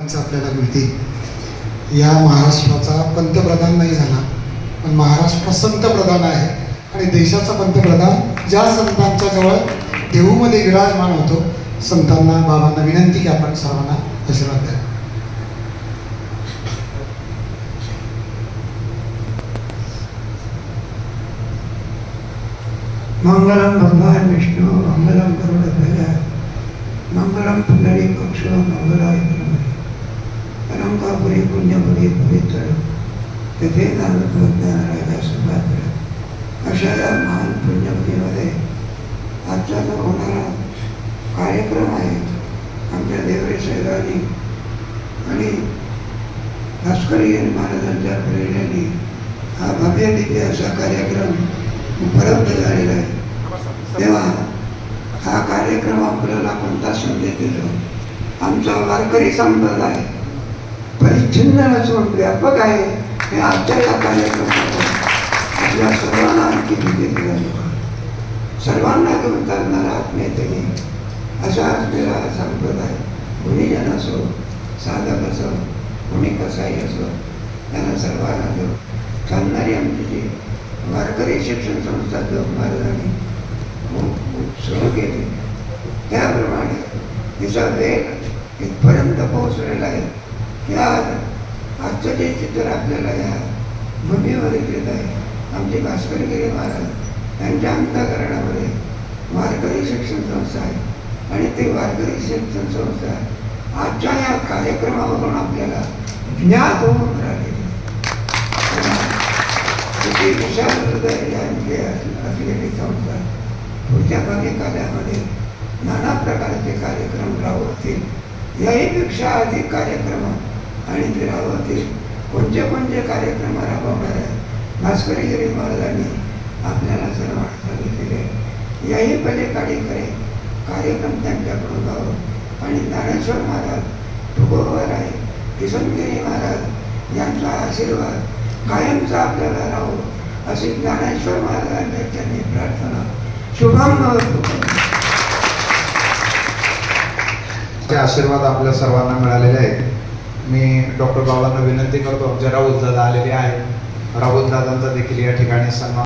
आपल्याला मिळते. या महाराष्ट्राचा पंतप्रधान नाही झाला पण महाराष्ट्र संतप्रधान आहे आणि देशाचा पंतप्रधान ज्या संतांच्या जवळ देहूमध्ये विराजमान होतो संतांना बाबांना विनंती की आपण सर्वांना आशीर्वाद द्या. मंगलम भगवान विष्णू मंगलम गरुडध्वज मंगलम पुंडरी पक्ष मंगलाय परंकापुरी पुण्यपुरी पवित्र. तिथे ज्ञानराजा सुभात्र अशा या महान पुण्यपुरीमध्ये आजचा जो होणारा कार्यक्रम आहे आमच्या देवरे साहेबांनी आणि भास्करी महाराजांच्या प्रेरणेने हा भव्य दिव्य असा कार्यक्रम उपलब्ध झालेला आहे. तेव्हा हा कार्यक्रम आपल्याला कोणता संदेश देतो? आमचा वारकरी संप्रदाय परिच्छिन्न नसून व्यापक आहे हे आजच्या या कार्यक्रमातून आपल्या सर्वांना आणखी विदित सर्वांना घेऊन चालणारा आत्मीयतेने असा असलेला हा संप्रदाय गुणीजन असो साधक असो कोणी कसाही असो त्यांना सर्वांना घेऊन चालणारी आमची जी वारकरी शिक्षण संस्था जो महाराजांनी सुरू केली त्याप्रमाणे तिचा वेग इथपर्यंत पोहोचलेला आहे की आजचं जे चित्र आपल्याला या भूमीवर येत आहे आमचे भास्करगिरी महाराज यांच्या अंतकरणामध्ये वारकरी शिक्षण संस्था आहे. आणि ते वारकरी शिक्षण संस्था आजच्या या कार्यक्रमावरून आपल्याला ज्ञात होऊन राहिले. किती विशाल हृदय यांचे असलेली संस्था. पुढच्या काही काळामध्ये नाना प्रकारचे कार्यक्रम राबवतील याहीपेक्षा अधिक कार्यक्रम आणि ते राबवतील कोणते कोणते कार्यक्रम राबवणार आहे भास्करगिरी महाराजांनी आपल्याला सर्व दिलेले याही पलीकडे कार्यक्रम त्यांच्याकडून गावं आणि ज्ञानेश्वर महाराज तुकोवर आहे किशनगिरी महाराज यांचा आशीर्वाद कायमचा आपल्याला राहो अशी ज्ञानेश्वर महाराजांच्या त्यांनी प्रार्थना शुभम आशीर्वाद आपल्या सर्वांना मिळालेले आहेत. मी डॉक्टर बाबांना विनंती करतो आमच्या राहुल दादा आलेले आहेत राहुल दादांचा देखील या ठिकाणी सन्मान